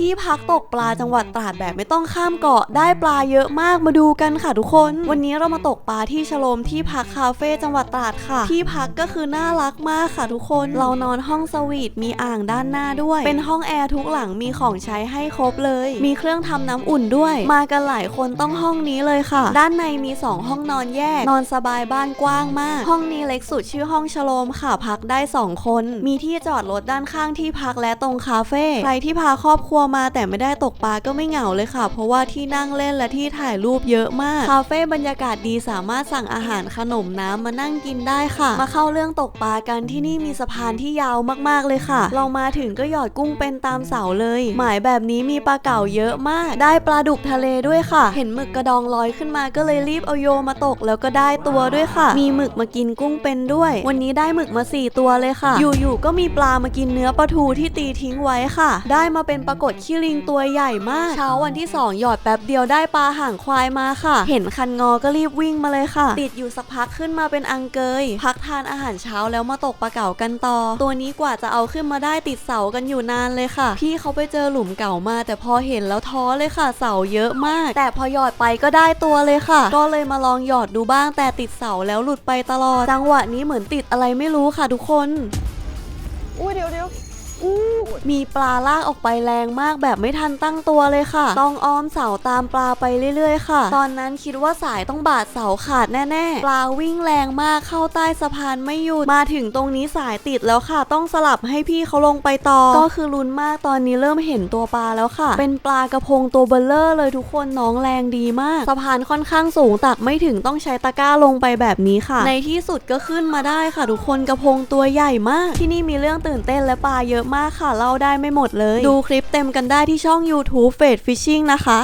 ที่พักตกปลาจังหวัดตราดแบบไม่ต้องข้ามเกาะได้ปลาเยอะมากมาดูกันค่ะทุกคน วันนี้เรามาตกปลาที่ชโลมที่พักคาเฟ่จังหวัดตราดค่ะ ที่พักก็คือน่ารักมากค่ะทุกคน เรานอนห้องสวีทมีอ่างด้านหน้าด้วย เป็นห้องแอร์ทุกหลังมีของใช้ให้ครบเลย มีเครื่องทำน้ำอุ่นด้วย มากันหลายคนต้องห้องนี้เลยค่ะ ด้านในมี 2 ห้องนอนแยก นอนสบายบ้านกว้างมาก ห้องนี้เล็กสุดชื่อห้องชโลมค่ะพักได้ 2 คน มีที่จอดรถด้านข้างที่พักและตรงคาเฟ่ใครที่พาครอบครัวมาแต่ไม่ได้ตกปลาก็ไม่เหงาเลยค่ะ เพราะว่าที่นั่งเล่นและที่ถ่ายรูปเยอะมาก คาเฟ่บรรยากาศดีสามารถสั่งอาหารขนมน้ำมานั่งกินได้ค่ะ มาเข้าเรื่องตกปลากันที่นี่มีสะพานที่ยาวมากๆเลยค่ะ เรามาถึงก็หยอดกุ้งเป็นตามเสาเลย หมายแบบนี้มีปลาเก๋าเยอะมาก ได้ปลาดุกทะเลด้วยค่ะ เห็นหมึกกระดองลอยขึ้นมาก็เลยรีบเอาโยมาตกแล้วก็ได้ตัวด้วยค่ะ มีหมึกมากินกุ้งเป็นด้วย วันนี้ได้หมึกมาสี่ตัวเลยค่ะ อยู่ๆก็มีปลามากินเนื้อปลาทูที่ตีทิ้งไว้ค่ะ ได้มาเป็นปรากฏขี้ลิงตัวใหญ่มาก เช้าวันที่ 2 หยอดแป๊บเดียวได้ปลาห่างควายมาค่ะ เห็นคันงอก็รีบวิ่งมาเลยค่ะ ติดอยู่สักพักขึ้นมาเป็นอังเกย พักทานอาหารเช้าแล้วมาตกปลาเก๋ากันต่อ ตัวนี้กว่าจะเอาขึ้นมาได้ติดเสากันอยู่นานเลยค่ะ พี่เขาไปเจอหลุมเก่ามา แต่พอเห็นแล้วท้อเลยค่ะ เสาเยอะมาก แต่พอหยอดไปก็ได้ตัวเลยค่ะ ก็เลยมาลองหยอดดูบ้างแต่ติดเสาแล้วหลุดไปตลอด จังหวะนี้เหมือนติดอะไรไม่รู้ค่ะทุกคนอุ้ยเดี๋ยวเดี๋ยว มีปลาลากออกไปแรงมากแบบไม่ทันตั้งตัวเลยค่ะ ต้องอ้อมเสาตามปลาไปเรื่อยๆ ค่ะ ตอนนั้นคิดว่าสายต้องบาดเสาขาดแน่ๆ ปลาวิ่งแรงมากเข้าใต้สะพานไม่หยุด มาถึงตรงนี้สายติดแล้วค่ะ ต้องสลับให้พี่เขาลงไปต่อ ก็คือลุ้นมากตอนนี้เริ่มเห็นตัวปลาแล้วค่ะ เป็นปลากระพงตัวเบลเลอร์เลยทุกคนน้องแรงดีมาก สะพานค่อนข้างสูงตักไม่ถึงต้องใช้ตะกร้าลงไปแบบนี้ค่ะ ในที่สุดก็ขึ้นมาได้ค่ะ ทุกคนกระพงตัวใหญ่มาก ที่นี่มีเรื่องตื่นเต้นและปลาเยอะมากค่ะเล่าได้ไม่หมดเลย ดูคลิปเต็มกันได้ที่ช่อง YouTube เฟดฟิชชิ่งนะคะ